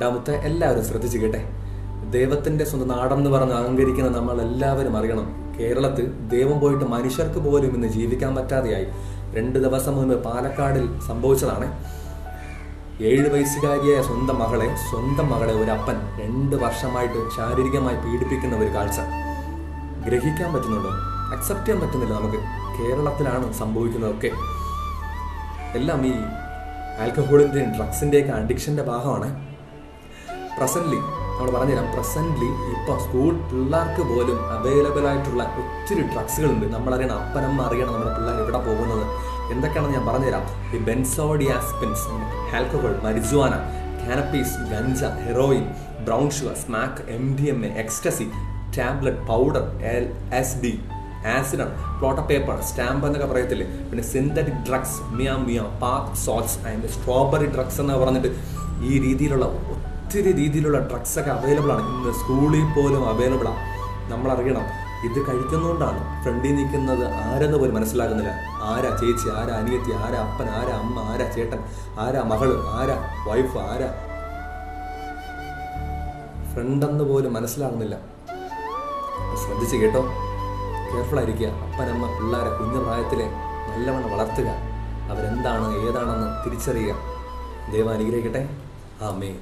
ഡാമുത്തെ എല്ലാവരും ശ്രദ്ധിച്ചു കേട്ടെ ദൈവത്തിന്റെ സ്വന്തം നാടെന്ന് പറഞ്ഞ് അഹങ്കരിക്കുന്ന നമ്മൾ എല്ലാവരും അറിയണം. കേരളത്തിൽ ദൈവം പോയിട്ട് മനുഷ്യർക്ക് പോലും ഇന്ന് ജീവിക്കാൻ പറ്റാതെയായി. രണ്ട് ദിവസം മുമ്പ് പാലക്കാടിൽ സംഭവിച്ചതാണ്. ഏഴ് വയസ്സുകാരിയായ സ്വന്തം മകളെ സ്വന്തം മകളെ ഒരു അപ്പൻ രണ്ട് വർഷമായിട്ട് ശാരീരികമായി പീഡിപ്പിക്കുന്ന ഒരു കാഴ്ച. ഗ്രഹിക്കാൻ പറ്റുന്നുണ്ടോ? അക്സെപ്റ്റ് ചെയ്യാൻ പറ്റുന്നില്ല നമുക്ക്. കേരളത്തിലാണ് സംഭവിക്കുന്നതൊക്കെ. എല്ലാം ഈ ആൽക്കഹോളിന്റെയും ഡ്രഗ്സിന്റെയൊക്കെ അഡിക്ഷന്റെ ഭാഗമാണ്. പ്രസന്റ്ലി നമ്മൾ പറഞ്ഞുതരാം പ്രസന്റ്ലി ഇപ്പോൾ സ്കൂൾ പിള്ളേർക്ക് പോലും അവൈലബിൾ ആയിട്ടുള്ള ഒത്തിരി ഡ്രഗ്സുകളുണ്ട് നമ്മളറിയണം അപ്പനമ്മ അറിയണം നമ്മുടെ പിള്ളേർ ഇവിടെ പോകുന്നത്. എന്തൊക്കെയാണെന്ന് ഞാൻ പറഞ്ഞുതരാം. ഈ benzodiazepines alcohol marijuana cannabis ganja heroin brown sugar smack M D M A ecstasy tablet powder L S D acid blotter paper stamp എന്നൊക്കെ പറയത്തില്ലേ? പിന്നെ synthetic drugs meow meow bath salts and strawberry drugs എന്ന് പറഞ്ഞിട്ട് ഈ രീതിയിലുള്ള ഒത്തിരി രീതിയിലുള്ള drugs ഒക്കെ അവൈലബിൾ ആണ്. ഇന്ന് സ്കൂളിൽ പോലും അവൈലബിൾ ആണ് നമ്മൾ അറിയണം ഇത് കഴിക്കുന്നതുകൊണ്ടാണ് ഫ്രണ്ടിൽ നിൽക്കുന്നത് ആരെന്ന് പോലും മനസ്സിലാകുന്നില്ല. ആരാ ചേച്ചി ആരാ അനിയത്തി ആരാ അപ്പൻ ആരാ അമ്മ ആരാ ചേട്ടൻ ആരാ മകൾ ആരാ വൈഫ് ആരാ? ഫ്രണ്ടെന്ന് പോലും മനസ്സിലാകുന്നില്ല. ശ്രദ്ധിച്ച് കേട്ടോ. കെയർഫുൾ ആയിരിക്കുക. അപ്പനമ്മ പിള്ളേരെ കുഞ്ഞു പ്രായത്തിലെ നല്ലവണ്ണം വളർത്തുക. അവരെന്താണ് ഏതാണെന്ന് തിരിച്ചറിയുക. ദൈവം അനുഗ്രഹിക്കട്ടെ. ആമേ